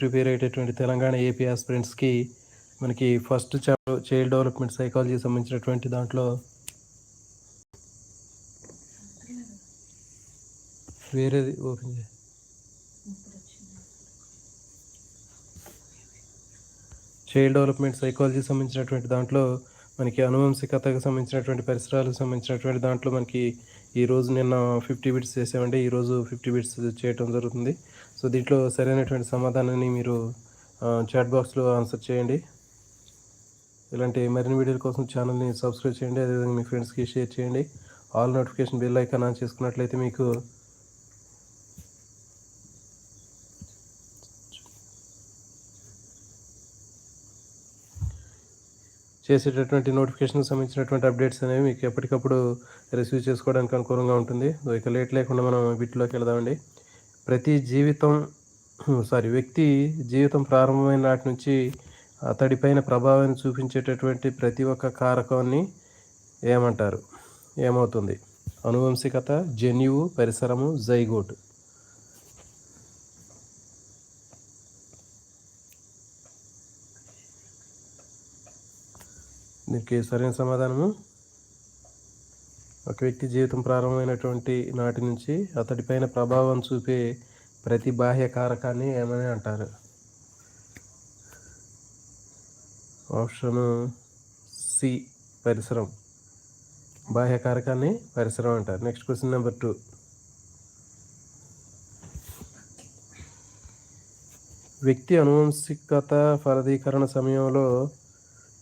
Prepare అయ్యేటటువంటి Telangana AP ఆస్పిరెంట్స్కి మనకి first child development psychology సంబంధించినటువంటి దాంట్లో వేరేది ఓపెన్ చేయి. చైల్డ్ డెవలప్మెంట్ సైకాలజీ సంబంధించినటువంటి దాంట్లో మనకి అనువంశికతకు సంబంధించినటువంటి పరిసరాలకు సంబంధించినటువంటి దాంట్లో మనకి ఈ రోజు నిన్న ఫిఫ్టీ బిట్స్ చేసామంటే ఈరోజు ఫిఫ్టీ బిట్స్ చేయటం జరుగుతుంది. సో దీంట్లో సరైనటువంటి సమాధానాన్ని మీరు చాట్ బాక్స్లో ఆన్సర్ చేయండి. ఇలాంటి మరిన్ని వీడియోల కోసం ఛానల్ని సబ్స్క్రైబ్ చేయండి. అదేవిధంగా మీ ఫ్రెండ్స్కి షేర్ చేయండి. All notification bell icon on చేసుకున్నట్లయితే మీకు చేసేటటువంటి నోటిఫికేషన్ సంబంధించినటువంటి అప్డేట్స్ అనేవి మీకు ఎప్పటికప్పుడు రిసీవ్ చేసుకోవడానికి అనుకూలంగా ఉంటుంది. ఇక లేట్ లేకుండా మనం వీటిలోకి వెళదామండి. ప్రతి జీవితం సారీ వ్యక్తి జీవితం ప్రారంభమైన నాటి నుంచి అతడిపైన ప్రభావాన్ని చూపించేటటువంటి ప్రతి ఒక్క కారకాన్ని ఏమంటారు? ఏమవుతుంది? అనువంశికత జన్యువు పరిసరము జైగోటు. దీనికి సరైన సమాధానము? ఒక వ్యక్తి జీవితం ప్రారంభమైనటువంటి నాటి నుంచి అతడిపైన ప్రభావం చూపే ప్రతి బాహ్య కారకాన్ని ఏమని అంటారు? ఆప్షన్ సి పరిసరం. బాహ్య కారకాన్ని పరిసరం అంటారు. Next question number two. వ్యక్తి అనువంశికత ఫలదీకరణ సమయంలో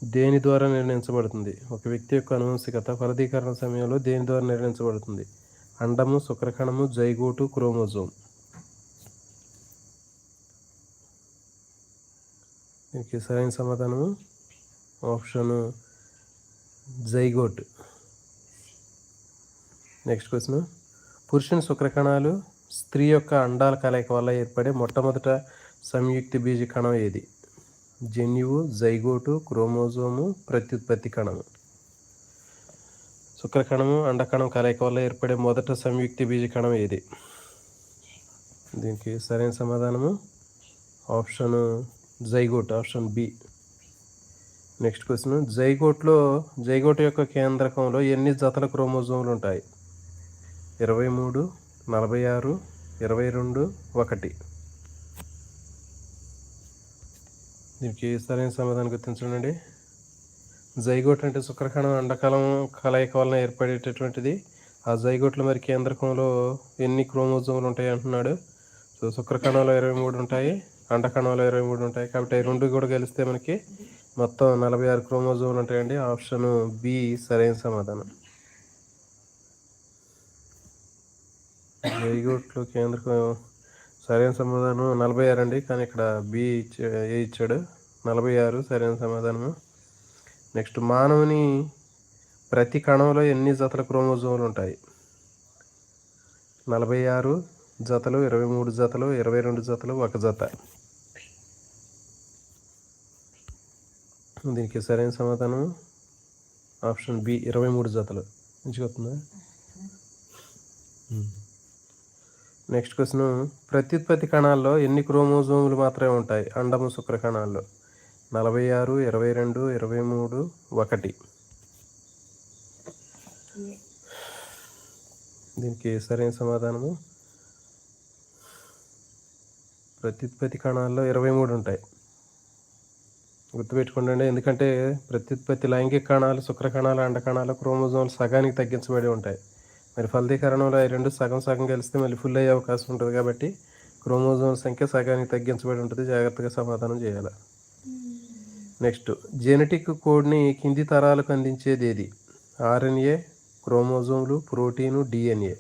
దేని ద్వారా నిర్ణయించబడుతుంది? ఒక వ్యక్తి యొక్క అనువంశికత ఫలదీకరణ సమయంలో దేని ద్వారా నిర్ణయించబడుతుంది? అండము శుక్రకణము జైగోటు క్రోమోజోమ్. దీనికి సరైన సమాధానము. Option zygote. Next question. పురుషుని శుక్రకణాలు స్త్రీ యొక్క అండాల కలయిక వల్ల ఏర్పడే మొట్టమొదట సంయుక్తి బీజ కణం ఏది? జన్యువు జైగోటు క్రోమోజోము ప్రత్యుత్పత్తి కణము. శుక్రకణము అండకణం కలయిక వల్ల ఏర్పడే మొదట సంయుక్తి బీజ కణం ఏది? దీనికి సరైన సమాధానము option zygote option B. Next question. జైగోట్లో zygote యొక్క కేంద్రకంలో ఎన్ని జతల క్రోమోజోములు ఉంటాయి? ఇరవై మూడు నలభై ఆరు ఇరవై రెండు ఒకటి. దీనికి సరైన సమాధానం గుర్తించండి జైగోట్ అంటే శుక్రకణం అండకాలం కలయిక వలన ఏర్పడేటటువంటిది. ఆ జైగోట్లో మరి కేంద్రకంలో ఎన్ని క్రోమోజోములు ఉంటాయి అంటున్నాడు. సో శుక్రకణంలో ఇరవై మూడు ఉంటాయి అండకణంలో ఇరవై మూడు ఉంటాయి. కాబట్టి రెండు కూడా కలిస్తే మనకి మొత్తం నలభై ఆరు క్రోమోజోములు ఉంటాయండి. ఆప్షన్ బి సరైన సమాధానం. జైగోట్లు కేంద్రకం సరైన సమాధానం నలభై ఆరు అండి కానీ ఇక్కడ బి ఏ ఇచ్చాడు? నలభై ఆరు సరైన సమాధానము. నెక్స్ట్ మానవుని ప్రతి కణంలో ఎన్ని జతల క్రోమోజోములు ఉంటాయి? నలభై ఆరు జతలు ఇరవై మూడు జతలు ఇరవై రెండు జతలు ఒక జత. దీనికి సరైన సమాధానం ఆప్షన్ బి ఇరవై మూడు జతలు. మంచిగా వస్తుందా? నెక్స్ట్ క్వశ్చన్ ప్రత్యుత్పత్తి కణాల్లో ఎన్ని క్రోమోజోములు మాత్రమే ఉంటాయి? అండము శుక్ర కణాల్లో. నలభై ఆరు ఇరవై రెండు ఇరవై మూడు ఒకటి. దీనికి సరైన సమాధానము. ప్రత్యుత్పత్తి కణాల్లో ఇరవై మూడు ఉంటాయి. గుర్తుపెట్టుకోండి ఎందుకంటే ప్రత్యుత్పత్తి లైంగిక కణాలు శుక్ర కణాలు అండ కణాలు క్రోమోజోములు సగానికి తగ్గించబడి ఉంటాయి. మరి ఫలదీకరణంలో ఈ రెండు సగం సగం కలిస్తే మళ్ళీ ఫుల్ అయ్యే అవకాశం ఉంటుంది కాబట్టి క్రోమోజోమ్ సంఖ్య సగానికి తగ్గించబడి ఉంటుంది. జాగ్రత్తగా సమాధానం చేయాలి. నెక్స్ట్ జెనెటిక్ కోడ్ని కింది తరాలకు అందించేది ఏది? ఆర్ఎన్ఏ క్రోమోజోమ్లు ప్రోటీను డిఎన్ఏ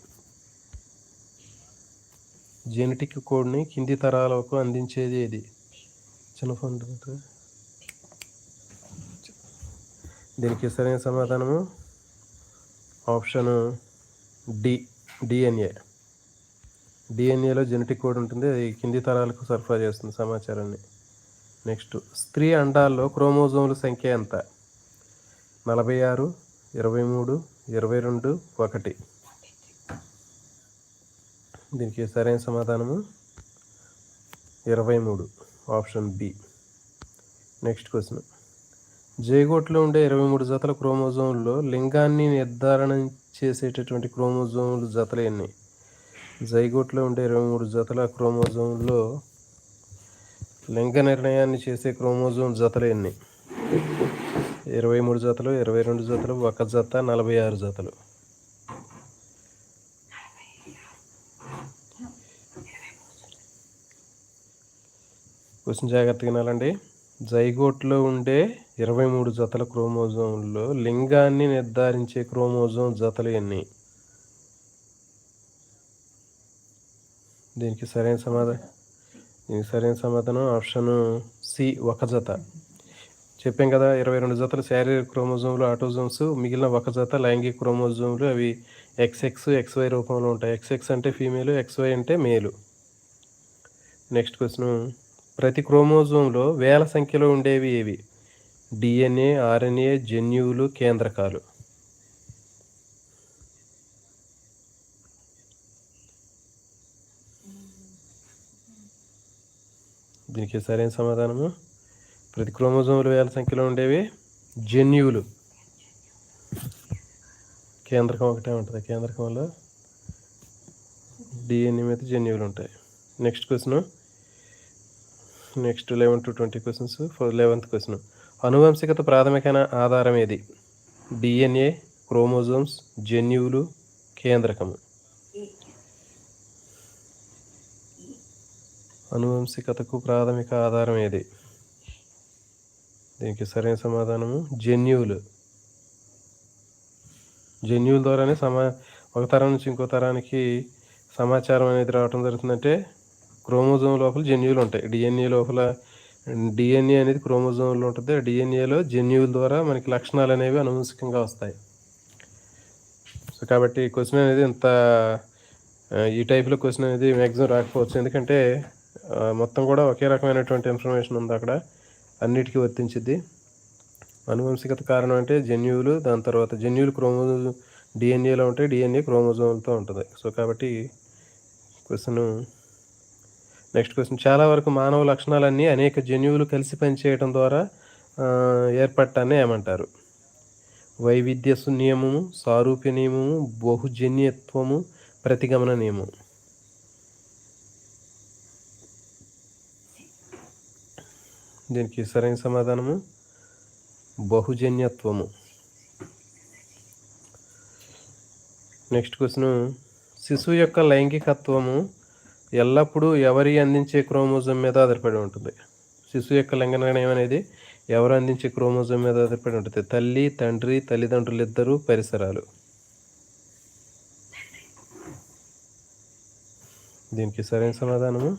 జెనెటిక్ కోడ్ని కింది తరాలకు అందించేది ఏది? చిన్న ఫోన్ దీనికి సరైన సమాధానము? Option D DNA. డిఎన్ఏలో genetic code ఉంటుంది. అది కింది తరాలకు సరఫరా చేస్తుంది సమాచారాన్ని. నెక్స్ట్ స్త్రీ అండాల్లో క్రోమోజోముల సంఖ్య ఎంత? నలభై ఆరు ఇరవై మూడు ఇరవై రెండు ఒకటి. దీనికి సరైన సమాధానము? ఇరవై మూడు ఆప్షన్ బి. Next question. జైగోట్లో ఉండే ఇరవై మూడు జతల క్రోమోజోమ్లో లింగాన్ని నిర్ధారణ చేసేటటువంటి క్రోమోజోములు జతలు ఎన్ని జైగోట్లో ఉండే ఇరవై మూడు జతల క్రోమోజోమ్లో లింగ నిర్ణయాన్ని చేసే క్రోమోజోమ్ జతలు ఎన్ని ఇరవై మూడు జతలు ఇరవై రెండు జతలు ఒక జత నలభై ఆరు జతలు. క్వశ్చన్ జాగ్రత్తగా వినాలండి. జైగోట్లో ఉండే ఇరవై మూడు జతల క్రోమోజోమ్లో లింగాన్ని నిర్ధారించే క్రోమోజోమ్ జతలు ఎన్ని? దీనికి సరైన సమాధానం దీనికి సరైన సమాధానం ఆప్షన్ సి ఒక జత. చెప్పాం కదా ఇరవై రెండు జతలు శారీరక క్రోమోజోమ్లు ఆటోజోమ్స్ మిగిలిన ఒక జత లైంగిక క్రోమోజోమ్లు అవి ఎక్స్ఎక్స్ ఎక్స్వై రూపంలో ఉంటాయి. ఎక్స్ఎక్స్ అంటే ఫీమేలు ఎక్స్వై అంటే మేలు. నెక్స్ట్ క్వశ్చన్ ప్రతి క్రోమోజోమ్లో వేల సంఖ్యలో ఉండేవి ఏవి? డిఎన్ఏ ఆర్ఎన్ఏ జన్యువులు కేంద్రకాలు. దీనికి సరైన సమాధానము? ప్రతి క్రోమోజోములు వేల సంఖ్యలో ఉండేవి జన్యువులు. కేంద్రకం ఒకటే ఉంటుంది. కేంద్రకంలో డిఎన్ఏ మీద జన్యువులు ఉంటాయి. Next question. Next eleven to twenty questions for eleventh question అనువంశికత ప్రాథమిక ఆధారం ఏది డిఎన్ఏ క్రోమోజోమ్స్ జన్యువులు కేంద్రకము అనువంశికతకు ప్రాథమిక ఆధారం ఏది దీనికి సరైన సమాధానము జన్యువులు జన్యువుల ద్వారానే సమా ఒక తరం నుంచి ఇంకో తరానికి సమాచారం అనేది రావడం జరుగుతుందంటే క్రోమోజోమ్ లోపల జన్యువులు ఉంటాయి. డిఎన్ఏ లోపల డిఎన్ఏ అనేది క్రోమోజోమ్లో ఉంటుంది. డిఎన్ఏలో జన్యువుల ద్వారా మనకి లక్షణాలు అనేవి అనువంశికంగా వస్తాయి. సో కాబట్టి క్వశ్చన్ అనేది ఇంత ఈ టైప్లో క్వశ్చన్ అనేది మ్యాక్సిమం రాకపోవచ్చు. ఎందుకంటే మొత్తం కూడా ఒకే రకమైనటువంటి ఇన్ఫర్మేషన్ ఉంది అక్కడ. అన్నిటికీ వర్తించిద్ది. అనువంశికత కారణం అంటే జన్యువులు దాని తర్వాత జన్యువులు క్రోమోజో డిఎన్ఏలో ఉంటాయి డిఎన్ఏ క్రోమోజోమ్లతో ఉంటుంది. సో కాబట్టి క్వశ్చన్ నెక్స్ట్ క్వశ్చన్ చాలా వరకు మానవ లక్షణాలన్నీ అనేక జన్యువులు కలిసి పనిచేయడం ద్వారా ఏర్పడటాన్ని ఏమంటారు? వైవిధ్య సు- నియమము సారూప్య నియమము బహుజన్యత్వము ప్రతిగమన నియమం దీనికి సరైన సమాధానము బహుజన్యత్వము. నెక్స్ట్ క్వశ్చన్ శిశువు యొక్క లైంగికత్వము ఎల్లప్పుడూ ఎవరి అందించే క్రోమోజోమ్ మీద ఆధారపడి ఉంటుంది. శిశువు యొక్క లింగ నిర్ణయం అనేది ఎవరు అందించే క్రోమోజోమ్ మీద ఆధారపడి ఉంటుంది. తల్లి తండ్రి తల్లిదండ్రులు ఇద్దరు పరిసరాలు. దీనికి సరైన సమాధానము?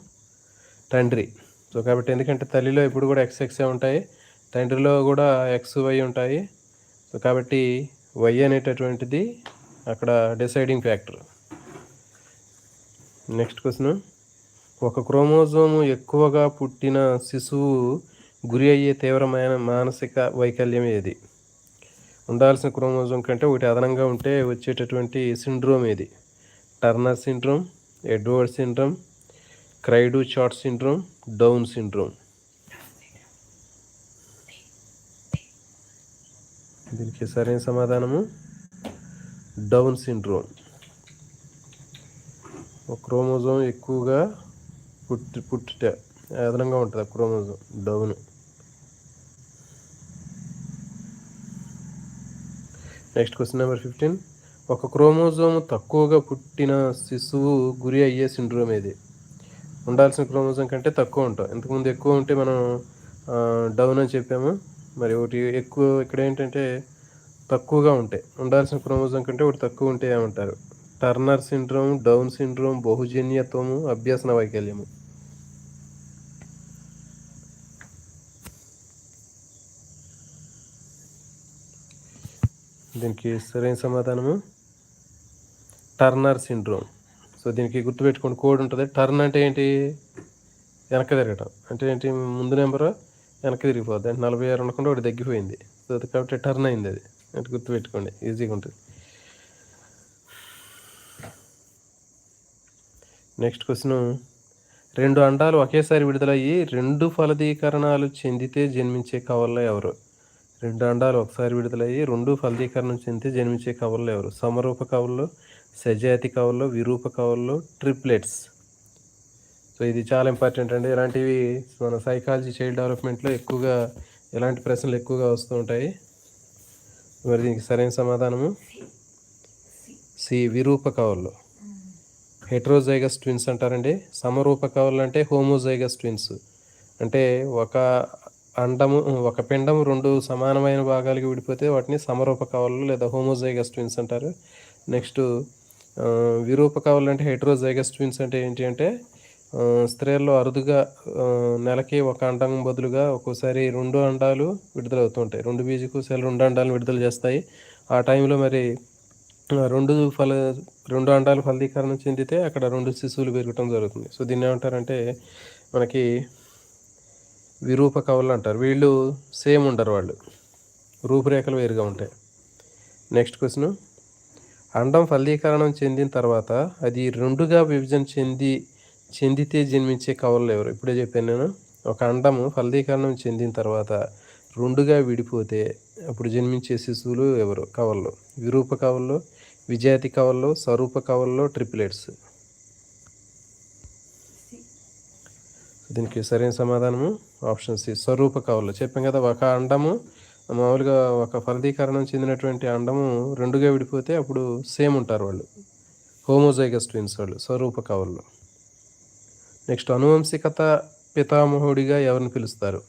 తండ్రి. సో కాబట్టి ఎందుకంటే తల్లిలో ఇప్పుడు కూడా ఎక్స్ ఎక్సే ఉంటాయి. తండ్రిలో కూడా ఎక్స్ వై ఉంటాయి. సో కాబట్టి వై అనేటటువంటిది అక్కడ డిసైడింగ్ ఫ్యాక్టర్ నెక్స్ట్ క్వశ్చన్ ఒక క్రోమోజోము ఎక్కువగా పుట్టిన శిశువు గురి అయ్యే తీవ్రమైన మానసిక వైకల్యం ఏది? ఉండాల్సిన క్రోమోజోమ్ కంటే ఒకటి అదనంగా ఉంటే వచ్చేటటువంటి సిండ్రోమ్ ఏది? Turner syndrome Edward syndrome cri du chat syndrome Down syndrome. దీనికి సరైన సమాధానము? Down syndrome. ఒక క్రోమోజోమ్ ఎక్కువగా పుట్టి పుట్టుట అదనంగా ఉంటుంది ఆ chromosome Down. Next question number fifteen. ఒక క్రోమోజోమ్ తక్కువగా పుట్టిన శిశువు గురి అయ్యే సిండ్రోమ్ ఏది? ఉండాల్సిన క్రోమోజోమ్ కంటే తక్కువ ఉంటాం. ఇంతకుముందు ఎక్కువ ఉంటే మనం డౌన్ అని చెప్పాము. మరి ఒకటి ఎక్కువ ఇక్కడ ఏంటంటే తక్కువగా ఉంటాయి ఉండాల్సిన క్రోమోజోమ్ కంటే ఒకటి తక్కువ ఉంటే ఏమంటారు? టర్నర్ సిండ్రోమ్ డౌన్ సిండ్రోమ్ బహుజన్యత్వము అభ్యసన వైకల్యము దీనికి సరైన సమాధానము? టర్నర్ సిండ్రోమ్ సో దీనికి గుర్తుపెట్టుకోండి కోడ్ ఉంటుంది. టర్న్ అంటే ఏంటి? వెనక తిరగటం. అంటే ఏంటి? ముందు నెంబరు వెనక తిరిగిపోద్ది. అంటే నలభై ఆరు ఉండకుండా ఒకటి తగ్గిపోయింది. సో కాబట్టి టర్న్ అయింది అది. అంటే గుర్తుపెట్టుకోండి. ఈజీగా ఉంటుంది. నెక్స్ట్ క్వశ్చన్ రెండు అండాలు ఒకేసారి విడుదలయ్యి రెండు ఫలదీకరణాలు చెందితే జన్మించే కవల్లో ఎవరు? రెండు అండాలు ఒకసారి విడుదలయ్యి రెండు ఫలదీకరణం చెందితే జన్మించే కవల్లో ఎవరు? సమరూప కవుల్లో సజాతి కవుల్లో విరూప కవుల్లో ట్రిప్లెట్స్ సో ఇది చాలా ఇంపార్టెంట్ అండి. ఇలాంటివి మన సైకాలజీ చైల్డ్ డెవలప్మెంట్లో ఎక్కువగా ఇలాంటి ప్రశ్నలు ఎక్కువగా వస్తూ ఉంటాయి. మరి దీనికి సరైన సమాధానము? సి విరూప కవుల్లో. హెట్రోజైగస్ ట్విన్స్ అంటారండి. సమరూప అంటే హోమోజైగస్ ట్విన్స్. అంటే ఒక అండము ఒక పిండము రెండు సమానమైన భాగాలుగా విడిపోతే వాటిని సమరూప కవలు లేదా హోమోజైగస్ ట్విన్స్ అంటారు. నెక్స్ట్ విరూప అంటే హైడ్రోజైగస్ ట్విన్స్ అంటే ఏంటి అంటే స్త్రీల్లో అరుదుగా నెలకి ఒక అండం బదులుగా ఒక్కోసారి రెండు అండాలు విడుదలవుతుంటాయి రెండు బీజకోశాలు రెండు అండాలను విడుదల చేస్తాయి. ఆ టైంలో మరి రెండు ఫల రెండు అండాలు ఫలదీకరణం చెందితే అక్కడ రెండు శిశువులు పెరగటం జరుగుతుంది. సో దీన్ని ఏమంటారంటే మనకి విరూప కవులు అంటారు. వీళ్ళు సేమ్ ఉండరు వాళ్ళు. రూపురేఖలు వేరుగా ఉంటాయి. Next question. అండం ఫలదీకరణం చెందిన తర్వాత అది రెండుగా విభజన చెంది చెందితే జన్మించే కవలు ఎవరు? ఇప్పుడే చెప్పాను నేను. ఒక అండము ఫలదీకరణం చెందిన తర్వాత రెండుగా విడిపోతే అప్పుడు జన్మించే శిశువులు ఎవరు? కవల్లో విరూప కవల్లో విజాతి కవల్లో స్వరూప కవల్లో ట్రిప్లెట్స్ దీనికి సరైన సమాధానము? ఆప్షన్ సి స్వరూప కవల్లో చెప్పాం కదా ఒక అండము మామూలుగా ఒక ఫలదీకరణం చెందినటువంటి అండము రెండుగా విడిపోతే అప్పుడు సేమ్ ఉంటారు వాళ్ళు. హోమోజైగస్ ట్విన్స్ వాళ్ళు స్వరూప కవల్లో నెక్స్ట్ అనువంశికత పితామహుడిగా ఎవరిని పిలుస్తారు?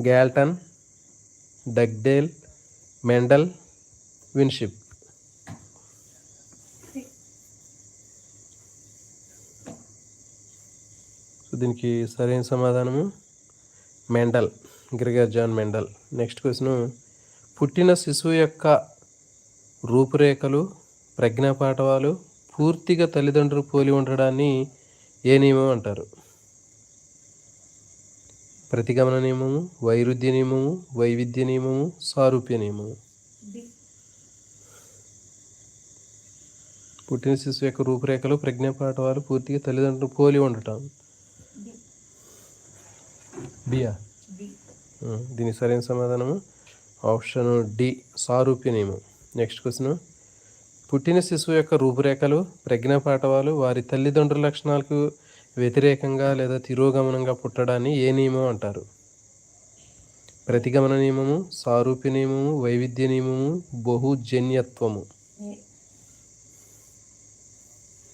Galton Dugdale Mendel Winship so దీనికి సరైన సమాధానము Mendel Gregor Johann Mendel. Next question పుట్టిన శిశువు యొక్క రూపురేఖలు ప్రజ్ఞాపాఠవాలు పూర్తిగా తల్లిదండ్రులు పోలి ఉండడాన్ని ఏ నియమం అంటారు? ప్రతిగమన నియమము వైరుధ్య నియమము వైవిధ్య నియమము సారూప్య నియమము. పుట్టిన శిశువు యొక్క రూపురేఖలు ప్రజ్ఞాపాఠవాలు పూర్తిగా తల్లిదండ్రులు పోలి ఉండటం. బియా ఆ, దీనికి సరైన సమాధానము? ఆప్షన్ డి సారూప్య నియమం నెక్స్ట్ క్వశ్చన్. పుట్టిన శిశువు యొక్క రూపురేఖలు ప్రజ్ఞాపాఠవాలు వారి తల్లిదండ్రుల లక్షణాలకు వ్యతిరేకంగా లేదా తిరోగమనంగా పుట్టడాన్ని ఏ నియమం అంటారు? ప్రతిగమన నియమము సారూప్య నియమము వైవిధ్య నియమము బహుజన్యత్వము.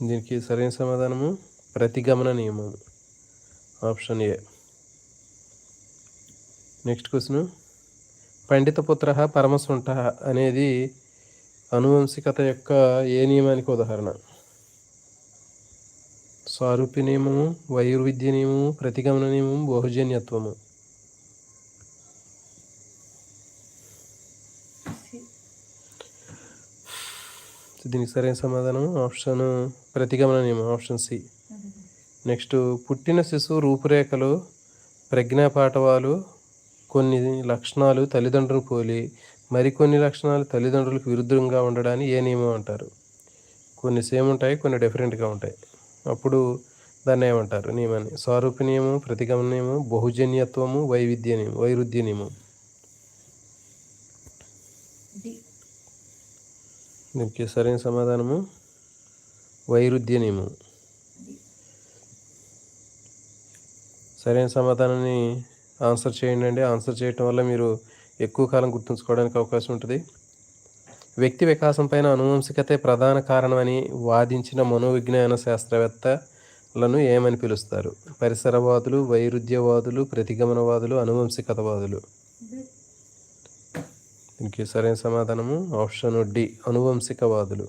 దీనికి సరైన సమాధానము ప్రతిగమన నియమము. Option A. Next question. పండితపుత్ర పరమసుంఠ అనేది అనువంశికత యొక్క ఏ నియమానికి ఉదాహరణ? స్వారూప్య నియమము వైరువిద్య నియమము ప్రతిగమన నియమము బహుజన్యత్వము. దీనికి సరైన సమాధానం ఆప్షన్ ప్రతిగమన నియమం ఆప్షన్ సి. నెక్స్ట్ పుట్టిన శిశువు రూపురేఖలు ప్రజ్ఞాపాఠవాలు కొన్ని లక్షణాలు తల్లిదండ్రులు పోలి మరికొన్ని లక్షణాలు తల్లిదండ్రులకు విరుద్ధంగా ఉండడాన్ని ఏ నియమం అంటారు? కొన్ని సేమ్ ఉంటాయి కొన్ని డిఫరెంట్గా ఉంటాయి. అప్పుడు దాన్ని ఏమంటారు? నియమాన్ని. స్వరూప నియమం ప్రతిగమన నియమం బహుజన్యత్వము వైవిధ్య నియమం వైరుధ్య నియమం. దీనికి సరైన సమాధానము? వైరుధ్య నియమం. సరైన సమాధానాన్ని ఆన్సర్ చేయండి అండి. ఆన్సర్ చేయటం వల్ల మీరు ఎక్కువ కాలం గుర్తుంచుకోవడానికి అవకాశం ఉంటుంది. వ్యక్తి వికాసం పైన అనువంశికతే ప్రధాన కారణమని వాదించిన మనోవిజ్ఞాన శాస్త్రవేత్తలను ఏమని పిలుస్తారు? పరిసరవాదులు వైరుధ్యవాదులు ప్రతిగమనవాదులు అనువంశికతవాదులు. దీనికి సరైన సమాధానము ఆప్షన్ డి అనువంశికవాదులు.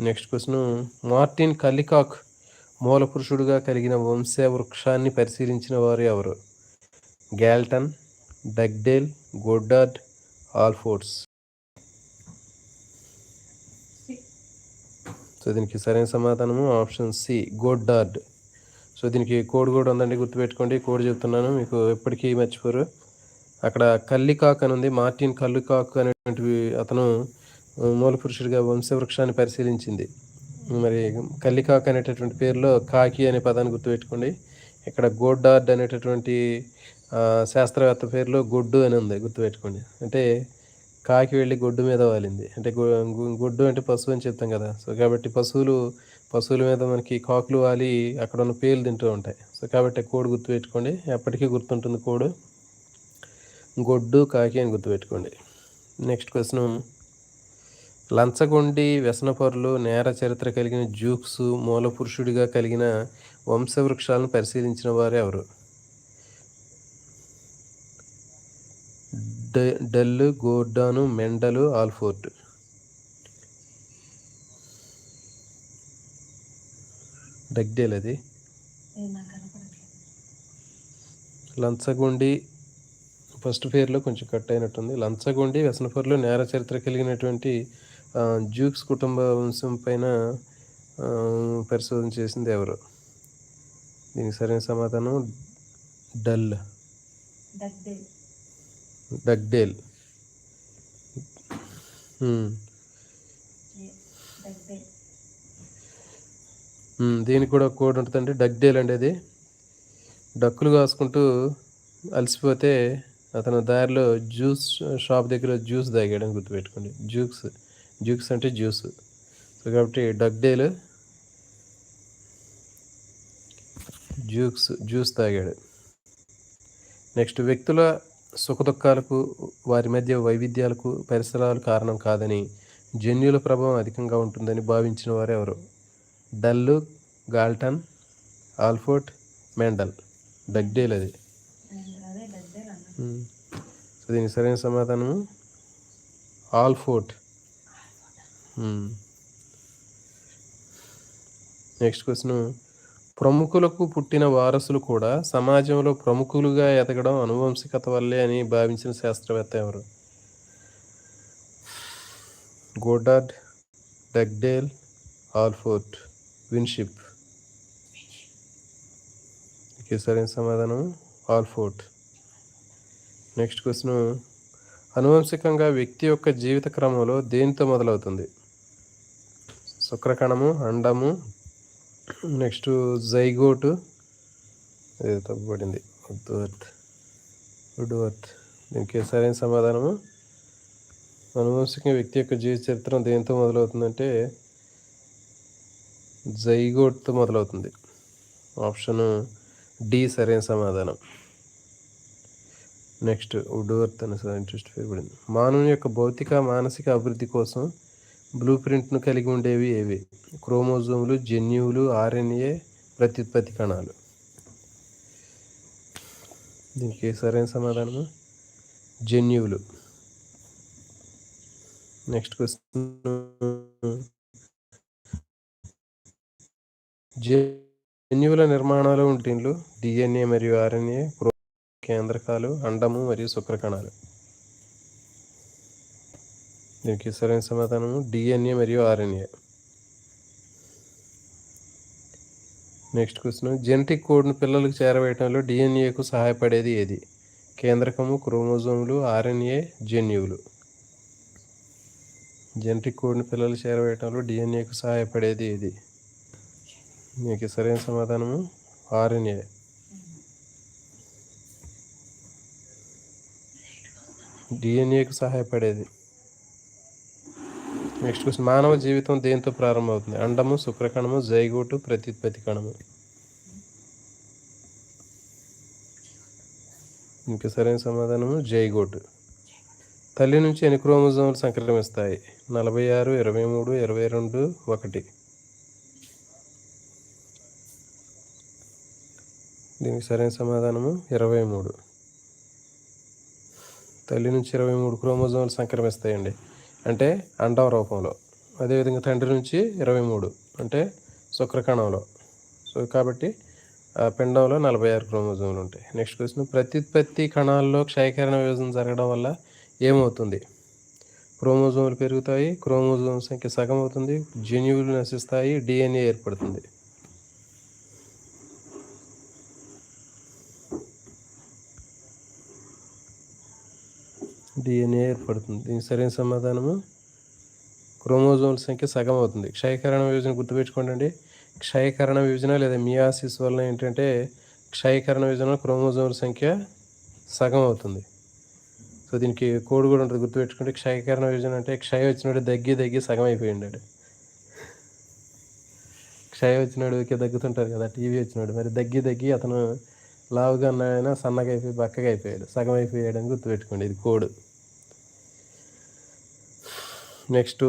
నెక్స్ట్ క్వశ్చన్ మార్టిన్ కలికాక్ మూల పురుషుడుగా కలిగిన వంశ వృక్షాన్ని పరిశీలించిన వారు ఎవరు? గ్యాల్టన్ డగ్డేల్ గోడ్డార్డ్ ఆల్ఫోర్డ్స్. సో దీనికి సరైన సమాధానము ఆప్షన్ సి గోడ్డార్డ్. సో దీనికి కోడ్ కూడా ఉందండి గుర్తుపెట్టుకోండి. కోడ్ చెప్తున్నాను మీకు ఎప్పటికీ మర్చిపోరు. అక్కడ కల్లికాక్ అని ఉంది మార్టిన్ కల్లికాక్ అనేటువంటి అతను మూలపురుషుడిగా మూల పురుషుడిగా వంశవృక్షాన్ని పరిశీలించింది. మరి కల్లికాక్ అనేటటువంటి పేరులో కాకి అనే పదాన్ని గుర్తుపెట్టుకోండి. ఇక్కడ గోడ్డార్డ్ అనేటటువంటి శాస్త్రవేత్త పేరులో గొడ్డు అని ఉంది గుర్తుపెట్టుకోండి. అంటే కాకి వెళ్ళి గొడ్డు మీద వాలింది. అంటే గొడ్డు అంటే పశువు అని చెప్తాం కదా. సో కాబట్టి పశువులు పశువుల మీద మనకి కాకులు వాలి అక్కడ ఉన్న పేలు తింటూ ఉంటాయి. సో కాబట్టి కోడ్ గుర్తుపెట్టుకోండి. ఎప్పటికీ గుర్తుంటుంది కోడు. గొడ్డు కాకి అని గుర్తుపెట్టుకోండి. Next question. లంచగొండి వ్యసనపరులు నేర చరిత్ర కలిగిన జూక్స్ మూల పురుషుడిగా కలిగిన వంశవృక్షాలను పరిశీలించిన వారు ఎవరు? డ- డల్ గోర్డాను మెండలు ఆల్ఫోర్ట్. డగ్డేల్ అది. లంచగొండి ఫస్ట్ పేరులో కొంచెం కట్ అయినట్టుంది. లంచగొండి వ్యసనపరులు నేర చరిత్ర కలిగినటువంటి ఆ, జూక్స్ కుటుంబ వంశం పైన పరిశోధన చేసింది ఎవరు? దీనికి సరైన సమాధానం డల్. డగ్డేల్. దీనికి కూడా కోడ్ ఉంటుందండి డగ్డేల్ అండి అది డక్కులు కాసుకుంటూ అలసిపోతే అతను దారిలో జ్యూస్ షాప్ దగ్గర జ్యూస్ తాగాడని గుర్తుపెట్టుకోండి జ్యూస్ జ్యూస్ అంటే జ్యూస్. సో కాబట్టి డగ్డేల్ జ్యూస్ జ్యూస్ తాగాడు. నెక్స్ట్ వ్యక్తుల సుఖదుఖాలకు వారి మధ్య వైవిధ్యాలకు పరిసరాలు కారణం కాదని జన్యుల ప్రభావం అధికంగా ఉంటుందని భావించిన వారు ఎవరు? డల్లు గాల్టన్ ఆల్ఫోర్ట్ మెండల్. డగ్డేల్ అది. సో దీనికి సరైన సమాధానము ఆల్ఫోర్ట్. నెక్స్ట్ క్వశ్చన్ ప్రముఖులకు పుట్టిన వారసులు కూడా సమాజంలో ప్రముఖులుగా ఎదగడం అనువంశికత వల్లే అని భావించిన శాస్త్రవేత్త ఎవరు? Goddard Dugdale Allport Winship okay సరైన సమాధానం? ఆల్ఫోర్ట్ నెక్స్ట్ క్వశ్చన్ అనువంశికంగా వ్యక్తి యొక్క జీవిత క్రమంలో దేనితో మొదలవుతుంది? శుక్రకణము అండము నెక్స్ట్ జైగోటు ఇది తప్పుపడింది. ఉడ్వర్త్ ఉడ్వర్త్ దీనికి సరైన సమాధానము అనువంశిక వ్యక్తి యొక్క జీవిత చరిత్ర దేంతో మొదలవుతుందంటే జైగోట్తో మొదలవుతుంది. ఆప్షన్ డి సరైన సమాధానం. నెక్స్ట్ వుడ్వర్త్ అనే ఇంట్రెస్ట్ పేరు పడింది. మానవుని యొక్క భౌతిక మానసిక అభివృద్ధి కోసం బ్లూ ప్రింట్ను కలిగి ఉండేవి ఏవి? క్రోమోజోములు జన్యువులు ఆర్ఎన్ఏ ప్రత్యుత్పత్తి కణాలు. దీనికి సరైన సమాధానము? జన్యువులు. Next question. జన్యువుల నిర్మాణాలు ఉంటిన్లు. డిఎన్ఏ మరియు ఆర్ఎన్ఏ కేంద్రకాలు అండము మరియు శుక్రకణాలు. దీనికి సరైన సమాధానము డిఎన్ఏ మరియు ఆర్ఎన్ఏ. Next question. జెనెటిక్ కోడ్ను పిల్లలకు చేరవేయడంలో డిఎన్ఏకు సహాయపడేది ఏది? కేంద్రకము క్రోమోజోములు ఆర్ఎన్ఏ జన్యువులు. జెనెటిక్ కోడ్ను పిల్లలు చేరవేయడంలో డిఎన్ఏకు సహాయపడేది ఏది? మీకు సరైన సమాధానము ఆర్ఎన్ఏ. డిఎన్ఏకు సహాయపడేది. Next question. మానవ జీవితం దేంతో ప్రారంభమవుతుంది? అండము శుక్రకణము జైగోటు ప్రత్యుత్పత్తి కణము. ఇంకా సరైన సమాధానము జైగోటు. తల్లి నుంచి ఎన్ని క్రోమోజోములు సంక్రమిస్తాయి? నలభై ఆరు ఇరవై మూడు ఇరవై రెండు ఒకటి. దీనికి సరైన సమాధానము ఇరవై మూడు. తల్లి నుంచి ఇరవై మూడు క్రోమోజోములు సంక్రమిస్తాయండి. అంటే అండం రూపంలో. అదేవిధంగా తండ్రి నుంచి ఇరవై మూడు అంటే శుక్రకణంలో. సో కాబట్టి ఆ పిండంలో నలభై ఆరు క్రోమోజోములు ఉంటాయి. నెక్స్ట్ క్వశ్చన్ ప్రత్యుత్పత్తి కణాల్లో క్షయకరణ విభజన జరగడం వల్ల ఏమవుతుంది? క్రోమోజోములు పెరుగుతాయి క్రోమోజోమ్ సంఖ్య సగం అవుతుంది జన్యువులు నశిస్తాయి డిఎన్ఏ ఏర్పడుతుంది. డిఎన్ఏ ఏర్పడుతుంది. దీనికి సరైన సమాధానము? క్రోమోజోమ్ల సంఖ్య సగం అవుతుంది. క్షయకరణ విభజన గుర్తుపెట్టుకోండి క్షయకరణ విభజన లేదా మియాసిస్ వల్ల ఏంటంటే క్షయకరణ విభజన క్రోమోజోమ్ల సంఖ్య సగం అవుతుంది. సో దీనికి కోడ్ కూడా ఉంటుంది. గుర్తుపెట్టుకుంటే క్షయకరణ విభజన అంటే క్షయ వచ్చినట్టు దగ్గి దగ్గి సగం అయిపోయిండాడు. క్షయ వచ్చినాడు ఊరికే దగ్గుతుంటారు కదా టీవీ వచ్చినాడు. మరి దగ్గి దగ్గి అతను లావుగా ఉన్నాయన సన్నగా అయిపోయి బక్కగా అయిపోయాడు. సగం అయిపోయాడు అని గుర్తుపెట్టుకోండి. ఇది కోడ్. నెక్స్ట్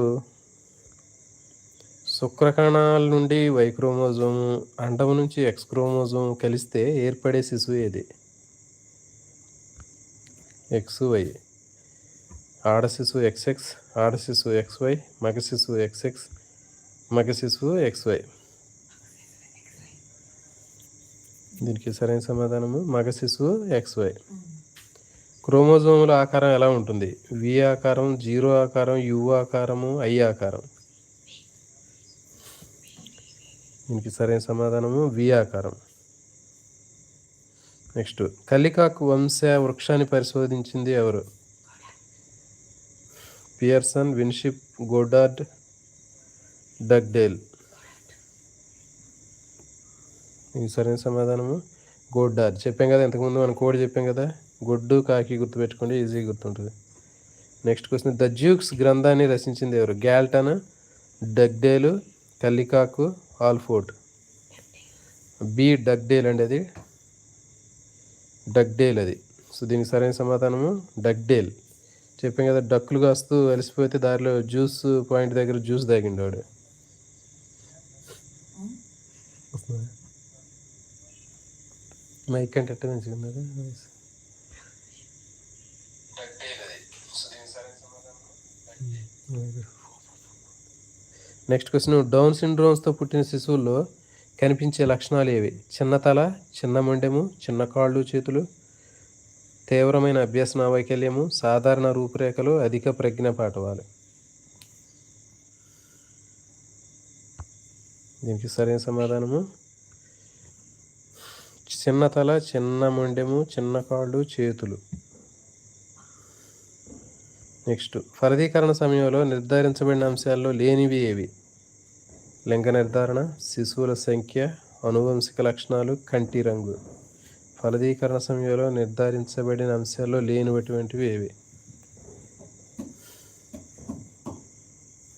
శుక్రకణాల నుండి వైక్రోమోజోము అండం నుంచి ఎక్స్ క్రోమోజోమ్ కలిస్తే ఏర్పడే శిశువు ఏది? ఎక్స్ వై ఆడ శిశువు ఎక్స్ఎక్స్ ఆడ శిశువు ఎక్స్ వై మగ శిశువు ఎక్స్ఎక్స్ మగ శిశువు ఎక్స్ వై దీనికి సరైన సమాధానము మగ శిశువు ఎక్స్ వై క్రోమోజోముల ఆకారం ఎలా ఉంటుంది? వి ఆకారం జీరో ఆకారం యు ఆకారము ఐ ఆకారం. దీనికి సరైన సమాధానము వి ఆకారం. నెక్స్ట్ కలికాకు వంశ వృక్షాన్ని పరిశోధించింది ఎవరు? పియర్సన్ విన్షిప్ గోడార్డ్ డగ్డేల్ దీనికి సరైన సమాధానము గోడ్డార్ చెప్పాం కదా ఇంతకుముందు మనం కోడ్ చెప్పాం కదా. గొడ్డు కాకి గుర్తుపెట్టుకోండి ఈజీ గుర్తుంటుంది. నెక్స్ట్ క్వశ్చన్ ద జ్యూక్స్ గ్రంథాన్ని రచించింది ఎవరు? Galton Dugdale Kallikak Allport B Dugdale అండి అది. డగ్డేల్ అది. సో దీనికి సరైన సమాధానము డగ్డేల్ చెప్పాం కదా డక్కులు కాస్తూ అలసిపోతే దారిలో జ్యూస్ పాయింట్ దగ్గర జ్యూస్ తాగిండు వాడు వస్తుందా? మైక్ అంటే మంచిగా నెక్స్ట్ క్వశ్చన్ డౌన్ సిండ్రోమ్స్తో పుట్టిన శిశువుల్లో కనిపించే లక్షణాలు ఏవి? చిన్న తల చిన్న మొండెము చిన్న కాళ్ళు చేతులు తీవ్రమైన అభ్యసన వైకల్యము సాధారణ రూపురేఖలు అధిక ప్రజ్ఞ పాఠవాలు. దీనికి సరైన సమాధానము. చిన్న తల చిన్న మొండెము చిన్న కాళ్ళు చేతులు. నెక్స్ట్. ఫలదీకరణ సమయంలో నిర్ధారించబడిన అంశాల్లో లేనివి ఏవి? లింగ నిర్ధారణ శిశువుల సంఖ్య అనువంశిక లక్షణాలు కంటి రంగు. ఫలదీకరణ సమయంలో నిర్ధారించబడిన అంశాల్లో లేనివటువంటివి ఏవి?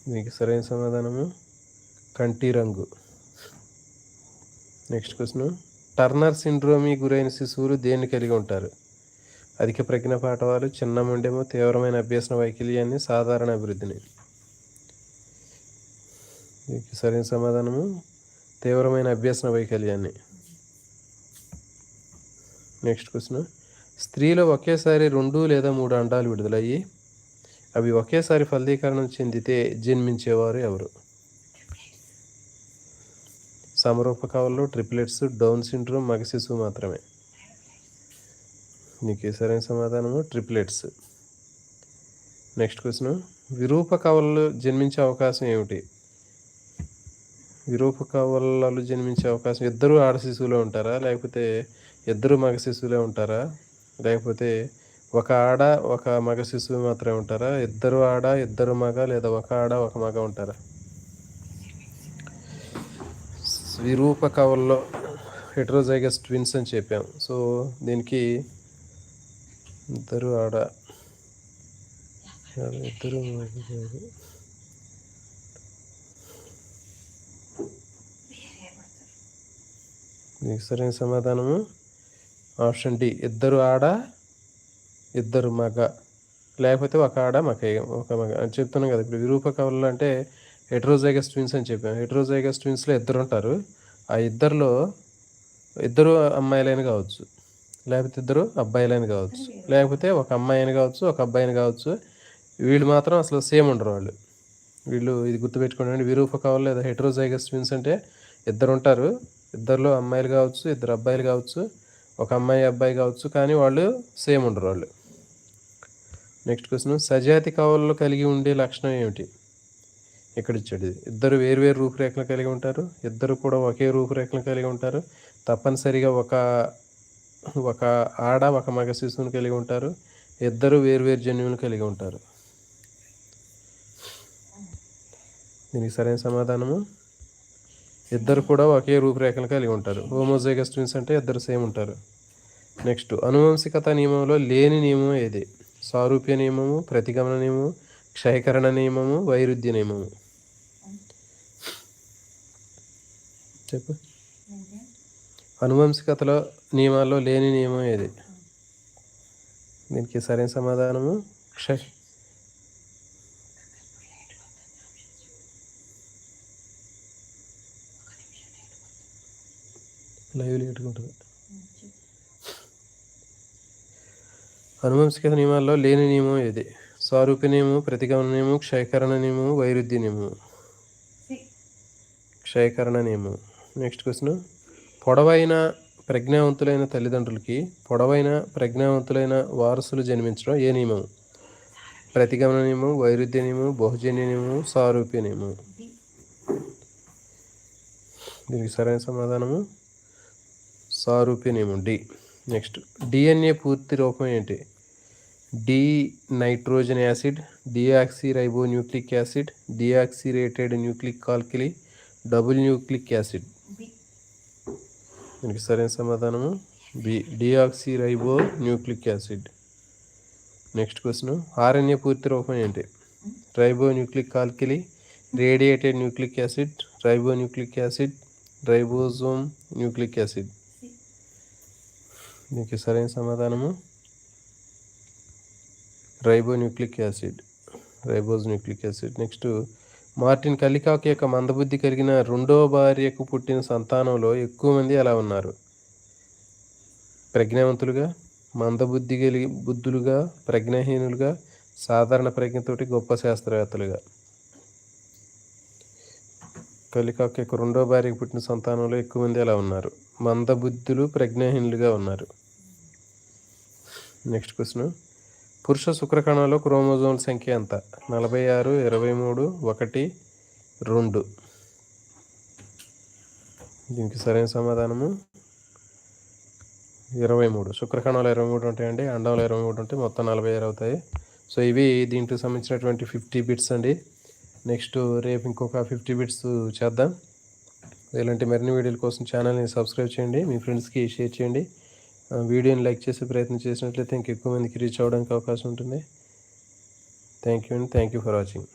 దీనికి సరైన సమాధానము? కంటి రంగు. Next question. టర్నర్ సిండ్రోమి గురైన శిశువులు దేన్ని కలిగి ఉంటారు? అధిక ప్రజ్ఞ పాఠవాలు చిన్న ముండేమో తీవ్రమైన అభ్యసన వైకల్యాన్ని సాధారణ అభివృద్ధిని. దీనికి సరైన సమాధానము తీవ్రమైన అభ్యసన వైకల్యాన్ని. Next question. స్త్రీలో ఒకేసారి రెండు లేదా మూడు అండాలు విడుదలయ్యి అవి ఒకేసారి ఫలదీకరణం చెందితే జన్మించేవారు ఎవరు? సమరూపకాలలో ట్రిప్లెట్స్ డౌన్ సిండ్రోమ్ మగ శిశువు మాత్రమే. నీకు సరైన సమాధానము ట్రిప్లెట్స్. Next question. విరూప కవలలు జన్మించే అవకాశం ఏమిటి? విరూప కవలలు జన్మించే అవకాశం ఇద్దరు ఆడ శిశువులే ఉంటారా? లేకపోతే ఇద్దరు మగ శిశువులే ఉంటారా? లేకపోతే ఒక ఆడ ఒక మగ శిశువు మాత్రమే ఉంటారా? ఇద్దరు ఆడ ఇద్దరు మగ లేదా ఒక ఆడ ఒక మగ ఉంటారా? విరూప కవల్లో హెట్రోజైగస్ ట్విన్స్ అని చెప్పాం. సో దీనికి ఇద్దరు ఆడ. ఇద్దరు నీకు సరైన సమాధానము? ఆప్షన్ డి ఇద్దరు ఆడ ఇద్దరు మగ. లేకపోతే ఒక ఆడ మగ ఒక మగ. అని చెప్తున్నాం కదా ఇప్పుడు విరూప కవల్లో అంటే హెట్రోజైగస్ ట్విన్స్ అని చెప్పాం. హెట్రోజైగస్ ట్విన్స్లో ఇద్దరు ఉంటారు. ఆ ఇద్దరిలో ఇద్దరు అమ్మాయిలైన కావచ్చు. లేకపోతే ఇద్దరు అబ్బాయిలైన కావచ్చు. లేకపోతే ఒక అమ్మాయిని కావచ్చు ఒక అబ్బాయిని కావచ్చు వీళ్ళు మాత్రం అసలు సేమ్ ఉండరు వాళ్ళు. వీళ్ళు ఇది గుర్తుపెట్టుకోండి విరూప కవల్ లేదా హెట్రోజైగస్ ట్విన్స్ అంటే ఇద్దరు ఉంటారు. ఇద్దరిలో అమ్మాయిలు కావచ్చు ఇద్దరు అబ్బాయిలు కావచ్చు ఒక అమ్మాయి అబ్బాయి కావచ్చు కానీ వాళ్ళు సేమ్ ఉండరు వాళ్ళు. నెక్స్ట్ క్వశ్చన్ సజాతి కవల్లో కలిగి ఉండే లక్షణం ఏమిటి? ఇక్కడ ఇచ్చాడు ఇది. ఇద్దరు వేరువేరు రూపురేఖలు కలిగి ఉంటారు ఇద్దరు కూడా ఒకే రూపురేఖలు కలిగి ఉంటారు తప్పనిసరిగా ఒక ఒక ఆడ ఒక మగ శిశువుని కలిగి ఉంటారు. ఇద్దరు వేర్వేరు జన్యువులు కలిగి ఉంటారు. దీనికి సరైన సమాధానము? ఇద్దరు కూడా ఒకే రూపురేఖలు కలిగి ఉంటారు. హోమోజైగస్ ట్విన్స్ అంటే ఇద్దరు సేమ్ ఉంటారు. నెక్స్ట్ అనువంశికత నియమంలో లేని నియమం ఏది? సారూప్య నియమము ప్రతిగమన నియమము క్షయకరణ నియమము వైరుధ్య నియమము. చెప్పు. అనువంశికతలో నియమాల్లో లేని నియమం ఏది? దీనికి సరైన సమాధానము క్షయ లైవ్ చెప్పు. అనువంశికత నియమాల్లో లేని నియమం ఏది? సారూప్య నియమం ప్రతిగమన నియమం క్షయకరణ నియమం వైరుధ్య నియమం క్షయకరణ నియమం నెక్స్ట్ క్వశ్చన్. పొడవైన ప్రజ్ఞావంతులైన తల్లిదండ్రులకి పొడవైన ప్రజ్ఞావంతులైన వారసులు జన్మించడం ఏ నియమం? ప్రతిగమన నియమం వైరుధ్య నియమం బహుజన్య నియమం సారూప్య నియమం. దీనికి సరైన సమాధానము? సారూప్య నియమం డి. నెక్స్ట్. డిఎన్ఏ పూర్తి రూపం ఏంటి? D nitrogen acid deoxy ribo nucleic acid డియాక్సిరేటెడ్ nucleic కాల్కిలి డబుల్ న్యూక్లిక్ యాసిడ్. దీనికి సరైన సమాధానము? B deoxyribo ribo nucleic acid. Next question RNA పూర్తి రూపం ఏంటి? రైబో nucleic కాల్కిలి radiated nucleic acid ribo nucleic acid ribosome nucleic acid. దీనికి సరైన సమాధానము? Ribo nucleic acid. Ribose nucleic acid. Next Martin Kallikak యొక్క మందబుద్ధి కలిగిన రెండో భార్యకు పుట్టిన సంతానంలో ఎక్కువ మంది ఎలా ఉన్నారు? ప్రజ్ఞావంతులుగా మందబుద్ధి కలిగి బుద్ధులుగా ప్రజ్ఞాహీనులుగా సాధారణ ప్రజ్ఞతోటి గొప్ప శాస్త్రవేత్తలుగా. కలికాక్ యొక్క రెండో భార్యకు పుట్టిన సంతానంలో ఎక్కువ మంది ఎలా ఉన్నారు? మందబుద్ధులు ప్రజ్ఞాహీనులుగా ఉన్నారు. Next question. పురుష శుక్రకణంలో క్రోమోజోమ్ సంఖ్య ఎంత? నలభై ఆరు ఇరవై మూడు ఒకటి రెండు. దీనికి సరైన సమాధానము? ఇరవై మూడు. శుక్రకణాలు ఇరవై మూడు ఉంటాయండి అండంలో ఇరవై మూడు ఉంటాయి మొత్తం నలభై ఆరు అవుతాయి. సో ఇవి దీంట్లో సంబంధించినటువంటి ఫిఫ్టీ బిట్స్ అండి. నెక్స్ట్ రేపు ఇంకొక ఫిఫ్టీ బిట్స్ చేద్దాం. ఇలాంటి మరిన్ని వీడియోల కోసం ఛానల్ని సబ్స్క్రైబ్ చేయండి మీ ఫ్రెండ్స్కి షేర్ చేయండి. వీడియోని లైక్ చేసే ప్రయత్నం చేసినట్లయితే ఇంకెక్కువ మందికి రీచ్ అవ్వడానికి అవకాశం ఉంటుంది. థ్యాంక్ యూ అండి థ్యాంక్ యూ ఫర్ వాచింగ్